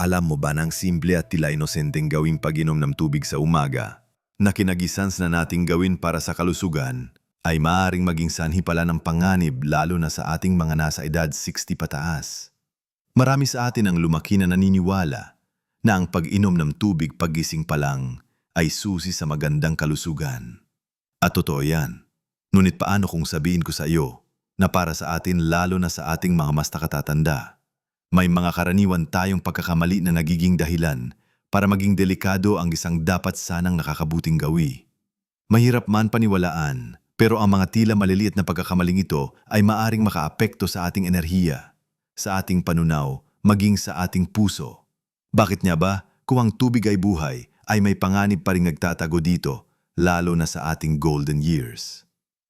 Alam mo ba ng simple at tila inosenteng gawing pag-inom ng tubig sa umaga na kinagisans na nating gawin para sa kalusugan ay maaaring maging sanhi pala ng panganib lalo na sa ating mga nasa edad 60 pataas. Marami sa atin ang lumaki na naniniwala na ang pag-inom ng tubig paggising pa lang ay susi sa magandang kalusugan. At totoo yan. Ngunit paano kung sabihin ko sa iyo na para sa atin lalo na sa ating mga mas nakatatanda, may mga karaniwan tayong pagkakamali na nagiging dahilan para maging delikado ang isang dapat sanang nakakabuting gawi. Mahirap man paniwalaan, pero ang mga tila maliliit na pagkakamaling ito ay maaring makaapekto sa ating enerhiya, sa ating panunaw, maging sa ating puso. Bakit niya ba kung ang tubig ay buhay, ay may panganib pa rin nagtatago dito, lalo na sa ating golden years?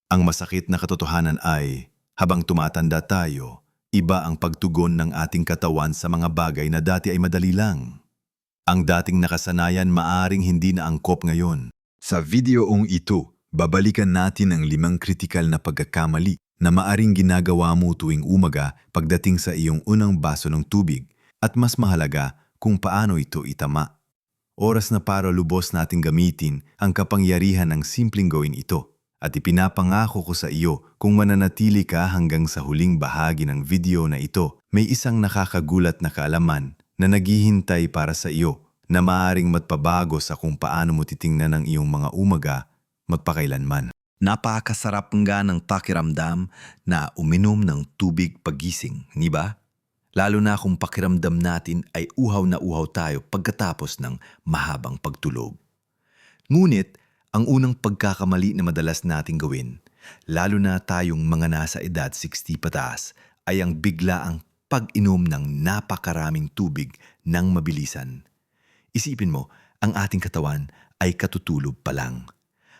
Ang masakit na katotohanan ay, habang tumatanda tayo, iba ang pagtugon ng ating katawan sa mga bagay na dati ay madali lang. Ang dating nakasanayan maaring hindi na angkop ngayon. Sa videoong ito, babalikan natin ang limang kritikal na pagkakamali na maaring ginagawa mo tuwing umaga pagdating sa iyong unang baso ng tubig at mas mahalaga kung paano ito itama. Oras na para lubos nating gamitin ang kapangyarihan ng simpleng gawin ito at ipinapangako ko sa iyo kung mananatili ka hanggang sa huling bahagi ng video na ito, may isang nakakagulat na kaalaman na naghihintay para sa iyo na maaring magpabago sa kung paano mo titingnan ang iyong mga umaga magpakailanman. Napakasarap nga ng pakiramdam na uminom ng tubig pagising, ni ba? Lalo na kung pakiramdam natin ay uhaw na uhaw tayo pagkatapos ng mahabang pagtulog. Ngunit ang unang pagkakamali na madalas nating gawin, lalo na tayong mga nasa edad 60 pataas, ay ang biglaang pag-inom ng napakaraming tubig ng mabilisan. Isipin mo, ang ating katawan ay katutulog pa lang.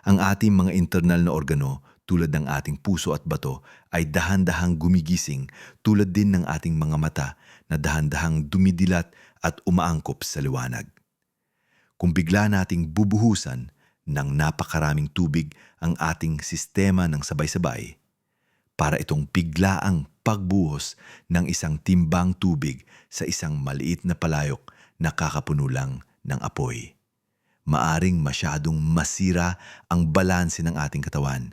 Ang ating mga internal na organo tulad ng ating puso at bato ay dahan-dahang gumigising tulad din ng ating mga mata na dahan-dahang dumidilat at umaangkop sa liwanag. Kung bigla nating bubuhusan ng napakaraming tubig ang ating sistema ng sabay-sabay para itong biglaang pagbuhos ng isang timbang tubig sa isang maliit na palayok na kakapuno lang ng apoy. Maaring masyadong masira ang balanse ng ating katawan.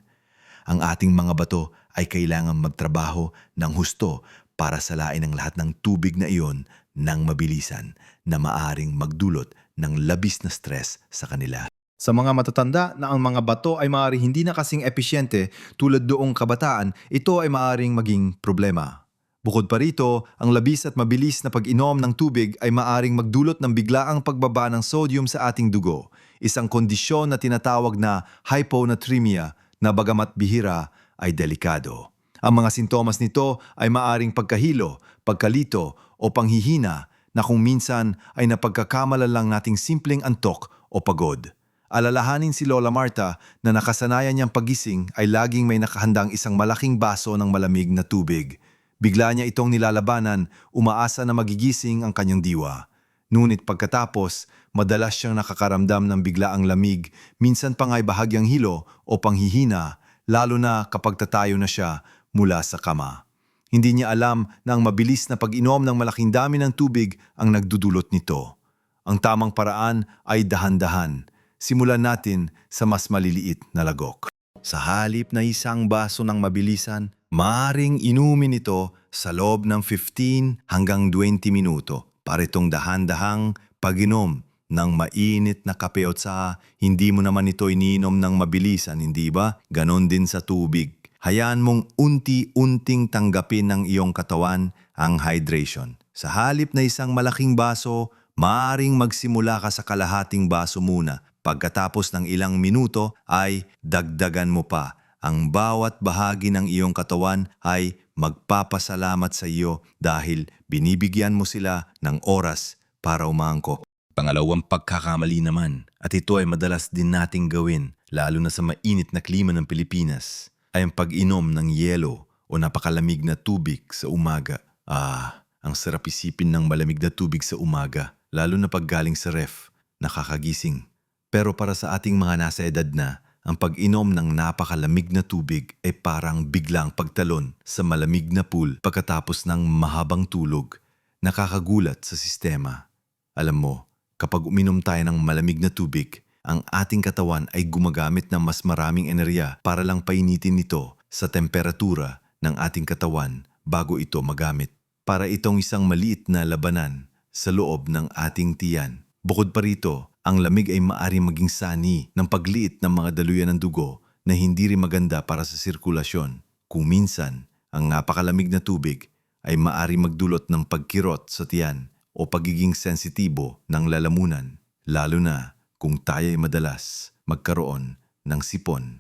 Ang ating mga bato ay kailangan magtrabaho ng husto para salain ang lahat ng tubig na iyon ng mabilisan na maaring magdulot ng labis na stress sa kanila. Sa mga matatanda na ang mga bato ay maaari hindi na kasing episyente tulad doong kabataan, ito ay maaring maging problema. Bukod pa rito, ang labis at mabilis na pag-inom ng tubig ay maaring magdulot ng biglaang pagbaba ng sodium sa ating dugo, isang kondisyon na tinatawag na hyponatremia na bagamat bihira ay delikado. Ang mga sintomas nito ay maaring pagkahilo, pagkalito o panghihina na kung minsan ay napagkakamala lang nating simpleng antok o pagod. Alalahanin si Lola Marta na nakasanayan niyang pagising ay laging may nakahandang isang malaking baso ng malamig na tubig. Bigla niya itong nilalabanan, umaasa na magigising ang kanyang diwa. Ngunit pagkatapos, madalas siyang nakakaramdam ng biglaang lamig, minsan pa nga'y bahagyang hilo o panghihina, lalo na kapag tatayo na siya mula sa kama. Hindi niya alam na ang mabilis na pag-inom ng malaking dami ng tubig ang nagdudulot nito. Ang tamang paraan ay dahan-dahan simulan natin sa mas maliliit na lagok. Sa halip na isang baso ng mabilisan, maaring inumin ito sa loob ng 15 hanggang 20 minuto para itong dahan-dahang pag-inom ng mainit na kape o tsa, hindi mo naman ito iniinom ng mabilisan, hindi ba? Ganon din sa tubig. Hayaan mong unti-unting tanggapin ng iyong katawan ang hydration. Sa halip na isang malaking baso, maaring magsimula ka sa kalahating baso muna Pagkatapos ng ilang minuto ay dagdagan mo pa. Ang bawat bahagi ng iyong katawan ay magpapasalamat sa iyo dahil binibigyan mo sila ng oras para umangkop. Pangalawang pagkakamali naman, at ito ay madalas din nating gawin, lalo na sa mainit na klima ng Pilipinas, ay ang pag-inom ng yelo o napakalamig na tubig sa umaga. Ah, ang sarap isipin ng malamig na tubig sa umaga, lalo na pag galing sa ref, nakakagising. Pero para sa ating mga nasa edad na, ang pag-inom ng napakalamig na tubig ay parang biglang pagtalon sa malamig na pool pagkatapos ng mahabang tulog, nakakagulat sa sistema. Alam mo, kapag uminom tayo ng malamig na tubig, ang ating katawan ay gumagamit ng mas maraming enerhiya para lang painitin ito sa temperatura ng ating katawan bago ito magamit. Para itong isang maliit na labanan sa loob ng ating tiyan. Bukod pa rito, ang lamig ay maaaring maging sani ng pagliit ng mga daluyan ng dugo na hindi rin maganda para sa sirkulasyon. Kung minsan, ang napakalamig na tubig ay maaaring magdulot ng pagkirot sa tiyan o pagiging sensitibo ng lalamunan, lalo na kung tayo ay madalas magkaroon ng sipon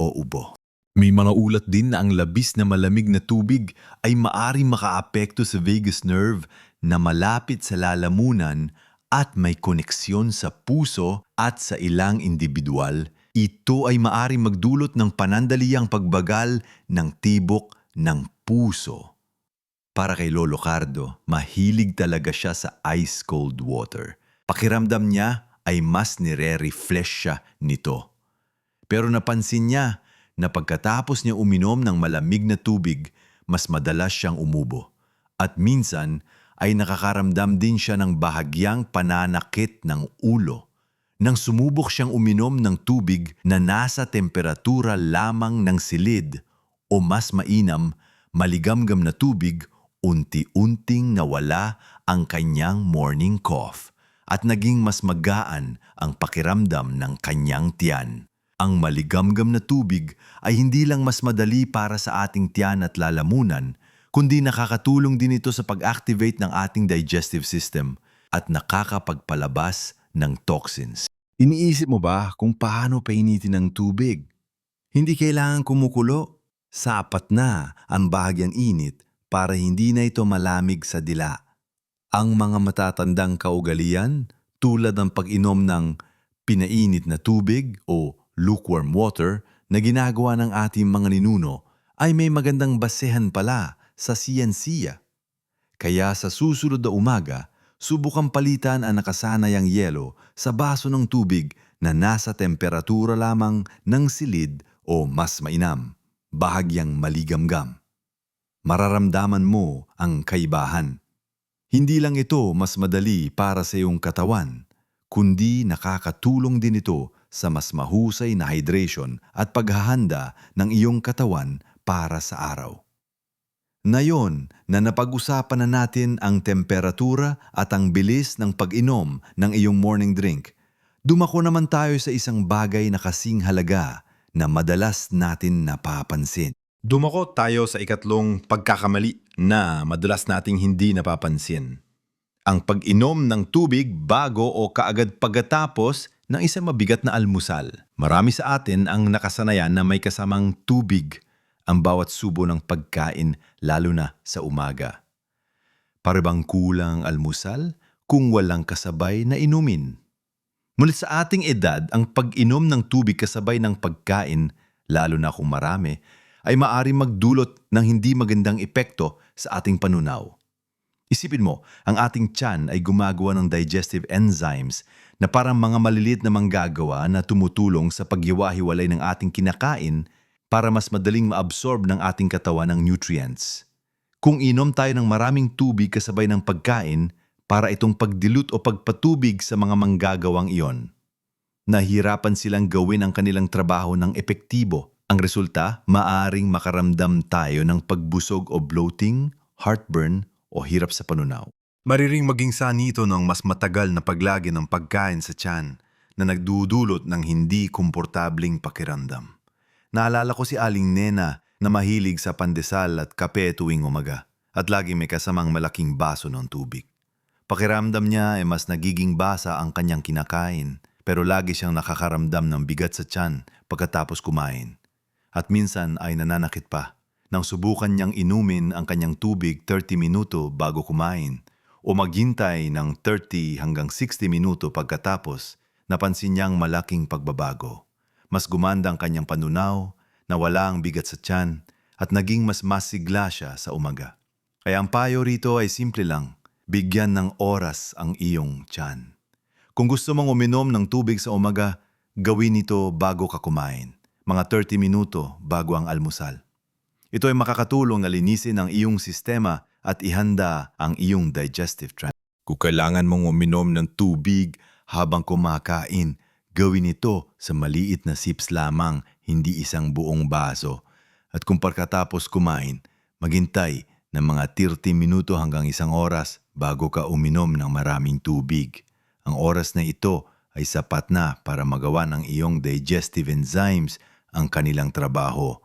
o ubo. May mga ulat din na ang labis na malamig na tubig ay maaring makaapekto sa vagus nerve na malapit sa lalamunan at may koneksyon sa puso at sa ilang individual. Ito ay maaring magdulot ng panandaliang pagbagal ng tibok ng puso. Para kay Lolo Cardo, mahilig talaga siya sa ice cold water. Pakiramdam niya ay mas nire-refresh siya nito. Pero napansin niya na pagkatapos niya uminom ng malamig na tubig, mas madalas siyang umubo. At minsan ay nakakaramdam din siya ng bahagyang pananakit ng ulo. Nang sumubok siyang uminom ng tubig na nasa temperatura lamang ng silid o mas mainam, maligamgam na tubig, unti-unting nawala ang kanyang morning cough at naging mas magaan ang pakiramdam ng kanyang tiyan. Ang maligamgam na tubig ay hindi lang mas madali para sa ating tiyan at lalamunan, kundi nakakatulong din ito sa pag-activate ng ating digestive system at nakakapagpalabas ng toxins. Iniisip mo ba kung paano painitin ang tubig? Hindi kailangan kumukulo. Sapat na ang bahagyang init para hindi na ito malamig sa dila. Ang mga matatandang kaugalian tulad ng pag-inom ng pinainit na tubig o lukewarm water na ginagawa ng ating mga ninuno ay may magandang basehan pala sa siyensiya. Kaya sa susunod na umaga, subukang palitan ang nakasanayang yelo sa baso ng tubig na nasa temperatura lamang ng silid o mas mainam, bahagyang maligamgam. Mararamdaman mo ang kaibahan. Hindi lang ito mas madali para sa iyong katawan, kundi nakakatulong din ito sa mas mahusay na hydration at paghahanda ng iyong katawan para sa araw. Ngayon na napag-usapan na natin ang temperatura at ang bilis ng pag-inom ng iyong morning drink, dumako naman tayo sa isang bagay na kasing halaga na madalas natin napapansin. Dumako tayo sa ikatlong pagkakamali na madalas nating hindi napapansin. Ang pag-inom ng tubig bago o kaagad pagkatapos ng isang mabigat na almusal. Marami sa atin ang nakasanayan na may kasamang tubig ang bawat subo ng pagkain lalo na sa umaga. Para bang kulang ang almusal kung walang kasabay na inumin? Mula sa ating edad, ang pag-inom ng tubig kasabay ng pagkain, lalo na kung marami, ay maari magdulot ng hindi magandang epekto sa ating panunaw. Isipin mo, ang ating tiyan ay gumagawa ng digestive enzymes na parang mga maliliit na manggagawa na tumutulong sa paghiwa-hiwalay ng ating kinakain para mas madaling maabsorb ng ating katawan ng nutrients. Kung inom tayo ng maraming tubig kasabay ng pagkain para itong pagdilute o pagpatubig sa mga manggagawang iyon, nahirapan silang gawin ang kanilang trabaho ng epektibo. Ang resulta, maaring makaramdam tayo ng pagbusog o bloating, heartburn o hirap sa panunaw. Mariring maging sani ito ng mas matagal na paglagi ng pagkain sa tiyan na nagdudulot ng hindi komportabling pakiramdam. Naalala ko si Aling Nena na mahilig sa pandesal at kape tuwing umaga at lagi may kasamang malaking baso ng tubig. Pakiramdam niya ay mas nagiging basa ang kanyang kinakain pero lagi siyang nakakaramdam ng bigat sa tiyan pagkatapos kumain. At minsan ay nananakit pa nang subukan niyang inumin ang kanyang tubig 30 minuto bago kumain o maghintay ng 30 hanggang 60 minuto pagkatapos, napansin niyang malaking pagbabago. Mas gumanda ang kanyang panunaw, nawala ang bigat sa tiyan, at naging mas masigla siya sa umaga. Kaya ang payo rito ay simple lang, bigyan ng oras ang iyong tiyan. Kung gusto mong uminom ng tubig sa umaga, gawin ito bago ka kumain, mga 30 minuto bago ang almusal. Ito ay makakatulong na linisin ang iyong sistema at ihanda ang iyong digestive tract. Kung kailangan mong uminom ng tubig habang kumakain, gawin ito sa maliit na sips lamang, hindi isang buong baso. At kung pagkatapos kumain, maghintay ng mga 30 minuto hanggang isang oras bago ka uminom ng maraming tubig. Ang oras na ito ay sapat na para magawa ng iyong digestive enzymes ang kanilang trabaho.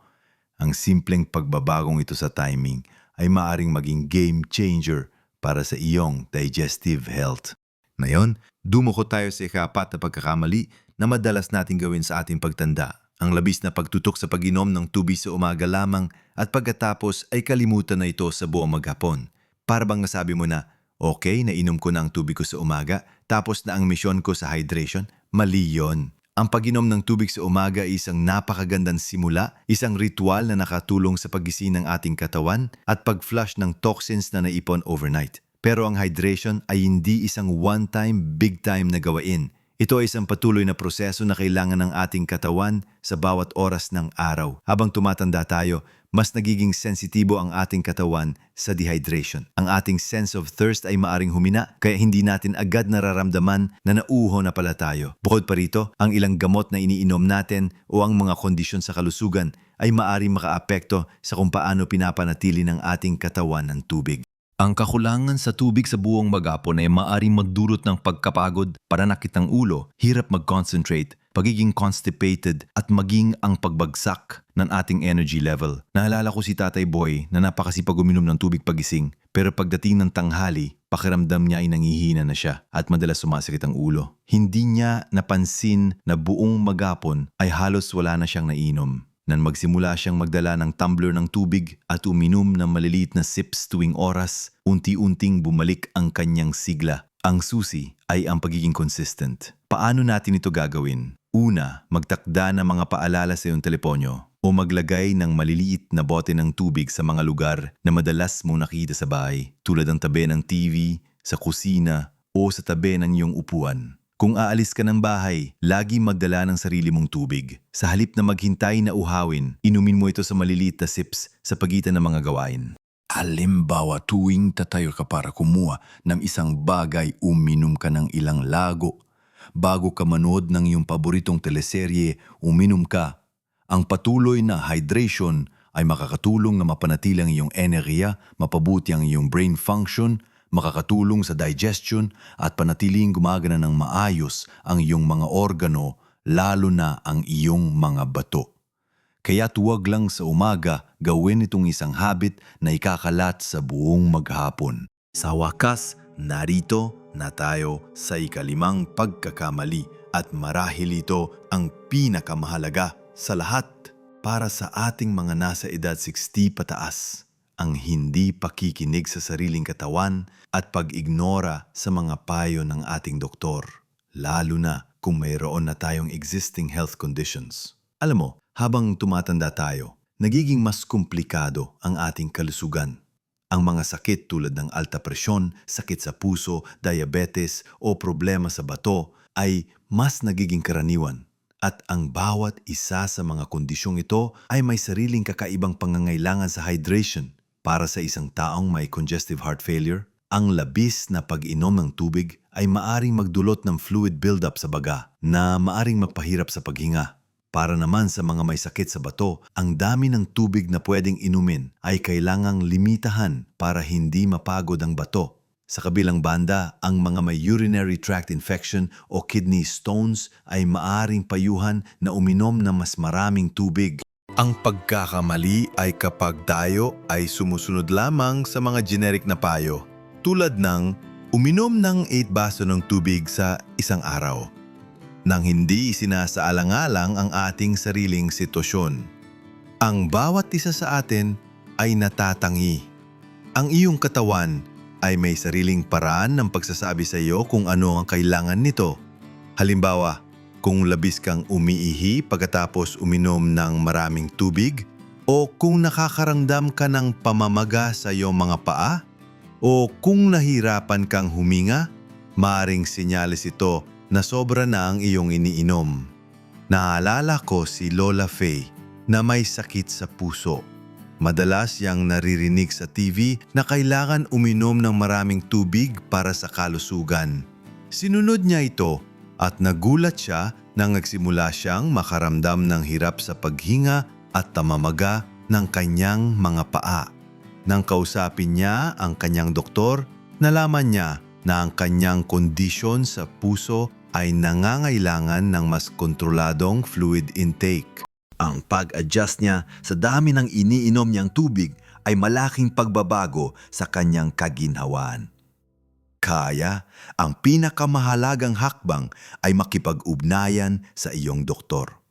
Ang simpleng pagbabagong ito sa timing ay maaring maging game changer para sa iyong digestive health. Ngayon, dumako tayo sa ikapat na pagkakamali na madalas nating gawin sa ating pagtanda. Ang labis na pagtutok sa pag-inom ng tubig sa umaga lamang at pagkatapos ay kalimutan na ito sa buong maghapon. Para bang nasabi mo na, okay, nainom ko na ang tubig ko sa umaga, tapos na ang misyon ko sa hydration? Mali yon. Ang pag-inom ng tubig sa umaga ay isang napakagandang simula, isang ritual na nakatulong sa pagising ng ating katawan at pag-flush ng toxins na naipon overnight. Pero ang hydration ay hindi isang one-time, big-time na gawain. Ito ay isang patuloy na proseso na kailangan ng ating katawan sa bawat oras ng araw. Habang tumatanda tayo, mas nagiging sensitibo ang ating katawan sa dehydration. Ang ating sense of thirst ay maaring humina kaya hindi natin agad nararamdaman na nauho na pala tayo. Bukod pa rito, ang ilang gamot na iniinom natin o ang mga kondisyon sa kalusugan ay maaring makaapekto sa kung paano pinapanatili ng ating katawan ng tubig. Ang kakulangan sa tubig sa buong magapon ay maaaring magdulot ng pagkapagod, pananakit ng ulo, hirap mag-concentrate, pagiging constipated at maging ang pagbagsak ng ating energy level. Naalala ko si Tatay Boy na napakasipag uminom ng tubig pagising pero pagdating ng tanghali, pakiramdam niya ay nangihina na siya at madalas sumasakit ang ulo. Hindi niya napansin na buong magapon ay halos wala na siyang nainom. Nang magsimula siyang magdala ng tumbler ng tubig at uminom ng maliliit na sips tuwing oras, unti-unting bumalik ang kanyang sigla. Ang susi ay ang pagiging consistent. Paano natin ito gagawin? Una, magtakda ng mga paalala sa iyong teleponyo o maglagay ng maliliit na bote ng tubig sa mga lugar na madalas mong nakita sa bahay tulad ng tabi ng TV, sa kusina o sa tabi ng iyong upuan. Kung aalis ka ng bahay, lagi magdala ng sarili mong tubig. Sa halip na maghintay na uhawin, inumin mo ito sa maliliit na sips sa pagitan ng mga gawain. Halimbawa tuwing tatayo ka para kumuha ng isang bagay, uminom ka ng ilang lago. Bago ka manood ng iyong paboritong teleserye, uminom ka. Ang patuloy na hydration ay makakatulong na mapanatili ang iyong enerhiya, mapabuti ang iyong brain function, makakatulong sa digestion at panatiling gumagana ng maayos ang iyong mga organo, lalo na ang iyong mga bato. Kaya tuwag lang sa umaga gawin itong isang habit na ikakalat sa buong maghapon. Sa wakas, narito na tayo sa ikalimang pagkakamali at marahil ito ang pinakamahalaga sa lahat para sa ating mga nasa edad 60 pataas ang hindi pakikinig sa sariling katawan at pag-ignora sa mga payo ng ating doktor, lalo na kung mayroon na tayong existing health conditions. Alam mo, habang tumatanda tayo, nagiging mas komplikado ang ating kalusugan. Ang mga sakit tulad ng alta presyon, sakit sa puso, diabetes o problema sa bato ay mas nagiging karaniwan. At ang bawat isa sa mga kondisyong ito ay may sariling kakaibang pangangailangan sa hydration. Para sa isang taong may congestive heart failure, ang labis na pag-inom ng tubig ay maaring magdulot ng fluid buildup sa baga na maaring magpahirap sa paghinga. Para naman sa mga may sakit sa bato, ang dami ng tubig na pwedeng inumin ay kailangang limitahan para hindi mapagod ang bato. Sa kabilang banda, ang mga may urinary tract infection o kidney stones ay maaring payuhan na uminom ng mas maraming tubig. Ang pagkakamali ay kapag tayo ay sumusunod lamang sa mga generic na payo, tulad ng uminom ng 8 baso ng tubig sa isang araw nang hindi isinasaalang-alang ang ating sariling sitwasyon. Ang bawat isa sa atin ay natatangi. Ang iyong katawan ay may sariling paraan ng pagsasabi sa iyo kung ano ang kailangan nito. Halimbawa, kung labis kang umiihi pagkatapos uminom ng maraming tubig, o kung nakakaramdam ka ng pamamaga sa iyong mga paa, o kung nahirapan kang huminga, maaring sinyalis ito na sobra na ang iyong iniinom. Naalala ko si Lola Faye na may sakit sa puso. Madalas yang naririnig sa TV na kailangan uminom ng maraming tubig para sa kalusugan. Sinunod niya ito at nagulat siya nang nagsimula siyang makaramdam ng hirap sa paghinga at tamamaga ng kanyang mga paa. Nang kausapin niya ang kanyang doktor, nalaman niya na ang kanyang kondisyon sa puso ay nangangailangan ng mas kontroladong fluid intake. Ang pag-adjust niya sa dami ng iniinom niyang tubig ay malaking pagbabago sa kanyang kaginhawaan. Kaya, ang pinakamahalagang hakbang ay makipag-ugnayan sa iyong doktor.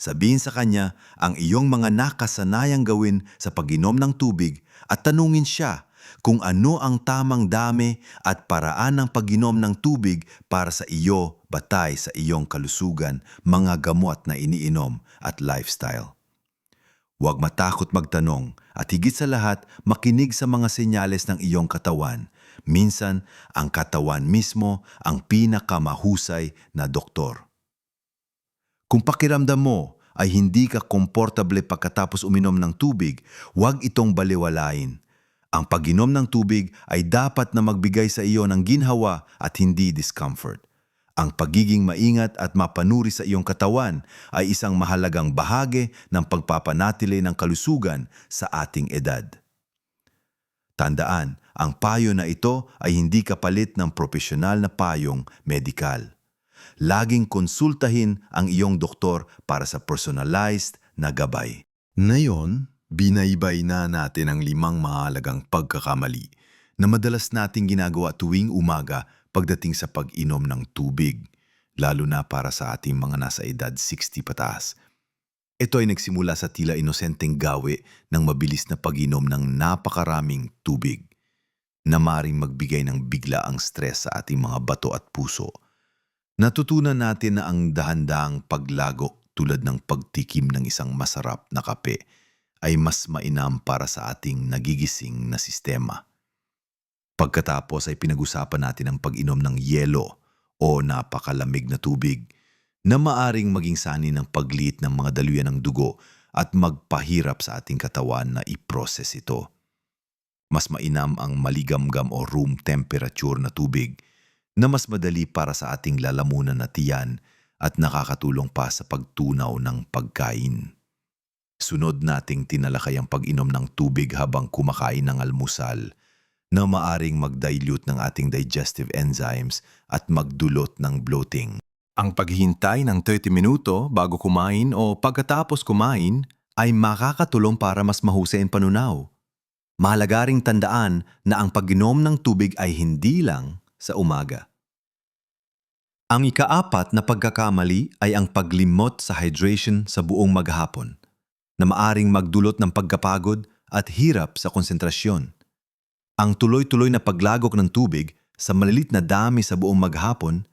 Sabihin sa kanya ang iyong mga nakasanayang gawin sa pag-inom ng tubig at tanungin siya kung ano ang tamang dami at paraan ng pag-inom ng tubig para sa iyo batay sa iyong kalusugan, mga gamot na iniinom at lifestyle. Huwag matakot magtanong at higit sa lahat makinig sa mga senyales ng iyong katawan. Minsan, ang katawan mismo ang pinakamahusay na doktor. Kung pakiramdam mo ay hindi ka komportable pagkatapos uminom ng tubig, huwag itong baliwalain. Ang pag-inom ng tubig ay dapat na magbigay sa iyo ng ginhawa at hindi discomfort. Ang pagiging maingat at mapanuri sa iyong katawan ay isang mahalagang bahagi ng pagpapanatili ng kalusugan sa ating edad. Tandaan, ang payo na ito ay hindi kapalit ng profesional na payong medikal. Laging konsultahin ang iyong doktor para sa personalized na gabay. Ngayon, binaybay na natin ang limang mahalagang pagkakamali na madalas nating ginagawa tuwing umaga pagdating sa pag-inom ng tubig, lalo na para sa ating mga nasa edad 60 pataas. Ito ay nagsimula sa tila inosenteng gawi ng mabilis na pag-inom ng napakaraming tubig na maring magbigay ng bigla ang stress sa ating mga bato at puso. Natutunan natin na ang dahandang paglago tulad ng pagtikim ng isang masarap na kape ay mas mainam para sa ating nagigising na sistema. Pagkatapos ay pinag-usapan natin ang pag-inom ng yelo o napakalamig na tubig na maaring maging sani ng pagliit ng mga daluyan ng dugo at magpahirap sa ating katawan na i-process ito. Mas mainam ang maligamgam o room temperature na tubig na mas madali para sa ating lalamunan na tiyan at nakakatulong pa sa pagtunaw ng pagkain. Sunod nating tinalakay ang pag-inom ng tubig habang kumakain ng almusal na maaring mag-dilute ng ating digestive enzymes at magdulot ng bloating. Ang paghihintay ng 30 minuto bago kumain o pagkatapos kumain ay makakatulong para mas mahusay ang panunaw. Mahalaga ring tandaan na ang pag-inom ng tubig ay hindi lang sa umaga. Ang ikaapat na pagkakamali ay ang paglimot sa hydration sa buong maghapon na maaring magdulot ng pagkapagod at hirap sa konsentrasyon. Ang tuloy-tuloy na paglagok ng tubig sa malilit na dami sa buong maghapon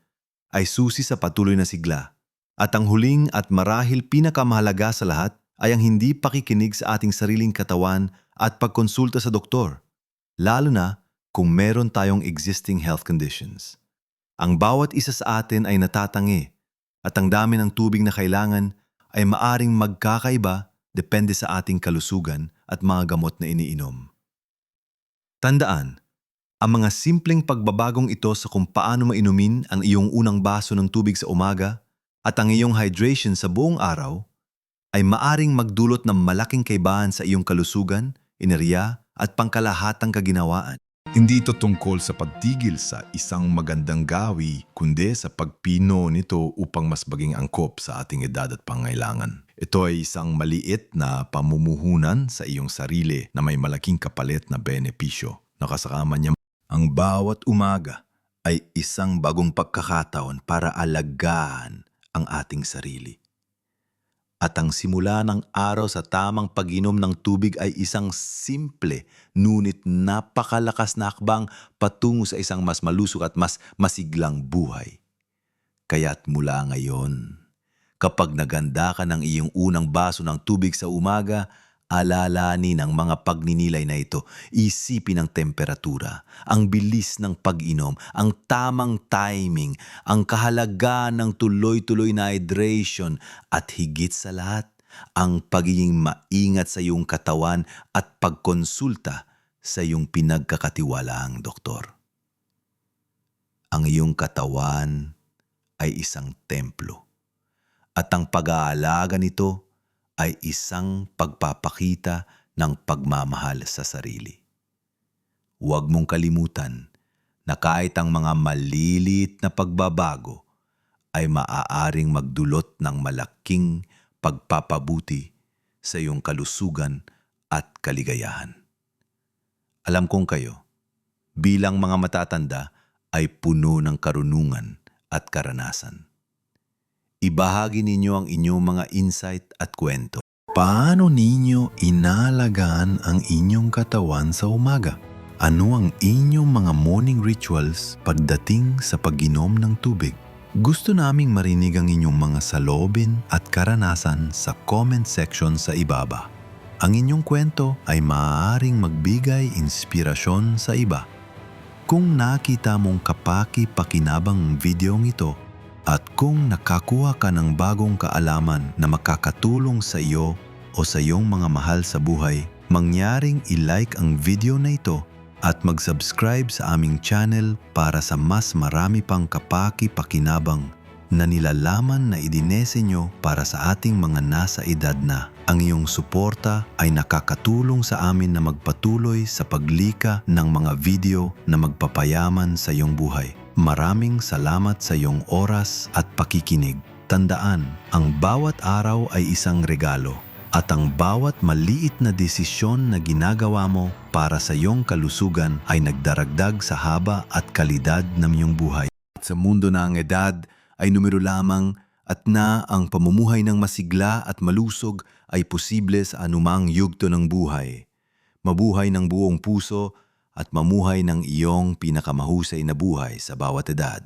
ay susi sa patuloy na sigla. At ang huling at marahil pinakamahalaga sa lahat ay ang hindi pakikinig sa ating sariling katawan at pagkonsulta sa doktor, lalo na kung meron tayong existing health conditions. Ang bawat isa sa atin ay natatangi at ang dami ng tubig na kailangan ay maaring magkakaiba depende sa ating kalusugan at mga gamot na iniinom. Tandaan, ang mga simpleng pagbabagong ito sa kung paano mainumin ang iyong unang baso ng tubig sa umaga at ang iyong hydration sa buong araw ay maaring magdulot ng malaking kaibahan sa iyong kalusugan, enerhiya at pangkalahatang kaginawaan. Hindi ito tungkol sa pagtigil sa isang magandang gawi, kundi sa pagpino nito upang mas maging angkop sa ating edad at pangailangan. Ito ay isang maliit na pamumuhunan sa iyong sarili na may malaking kapalit na benepisyo. Nakasakama niya ang bawat umaga ay isang bagong pagkakataon para alagaan ang ating sarili. At ang simula ng araw sa tamang pag-inom ng tubig ay isang simple, ngunit napakalakas na akbang patungo sa isang mas malusog at mas masiglang buhay. Kaya't mula ngayon, kapag naganda ka ng iyong unang baso ng tubig sa umaga, alalanin ang mga pagninilay na ito. Isipin ang temperatura, ang bilis ng pag-inom, ang tamang timing, ang kahalagaan ng tuloy-tuloy na hydration at higit sa lahat, ang pagiging maingat sa iyong katawan at pagkonsulta sa iyong pinagkakatiwalaang doktor. Ang iyong katawan ay isang templo at ang pag-aalaga nito ay isang pagpapakita ng pagmamahal sa sarili. Huwag mong kalimutan na kahit ang mga maliliit na pagbabago ay maaaring magdulot ng malaking pagpapabuti sa iyong kalusugan at kaligayahan. Alam kong kayo, bilang mga matatanda ay puno ng karunungan at karanasan. Ibahagi ninyo ang inyong mga insight at kwento. Paano ninyo inalagaan ang inyong katawan sa umaga? Ano ang inyong mga morning rituals pagdating sa pag-inom ng tubig? Gusto naming marinig ang inyong mga salobin at karanasan sa comment section sa ibaba. Ang inyong kwento ay maaaring magbigay inspirasyon sa iba. Kung nakita mong kapaki-pakinabang ang videong ito at kung nakakuha ka ng bagong kaalaman na makakatulong sa iyo o sa iyong mga mahal sa buhay, mangyaring i-like ang video na ito at mag-subscribe sa aming channel para sa mas marami pang kapaki-pakinabang na nilalaman na idinese nyo para sa ating mga nasa edad na. Ang iyong suporta ay nakakatulong sa amin na magpatuloy sa paglika ng mga video na magpapayaman sa iyong buhay. Maraming salamat sa iyong oras at pakikinig. Tandaan, ang bawat araw ay isang regalo at ang bawat maliit na desisyon na ginagawa mo para sa iyong kalusugan ay nagdaragdag sa haba at kalidad ng iyong buhay. At sa mundo na ang edad ay numero lamang at na ang pamumuhay ng masigla at malusog ay posible sa anumang yugto ng buhay. Mabuhay ng buong puso at mamuhay ng iyong pinakamahusay na buhay sa bawat edad.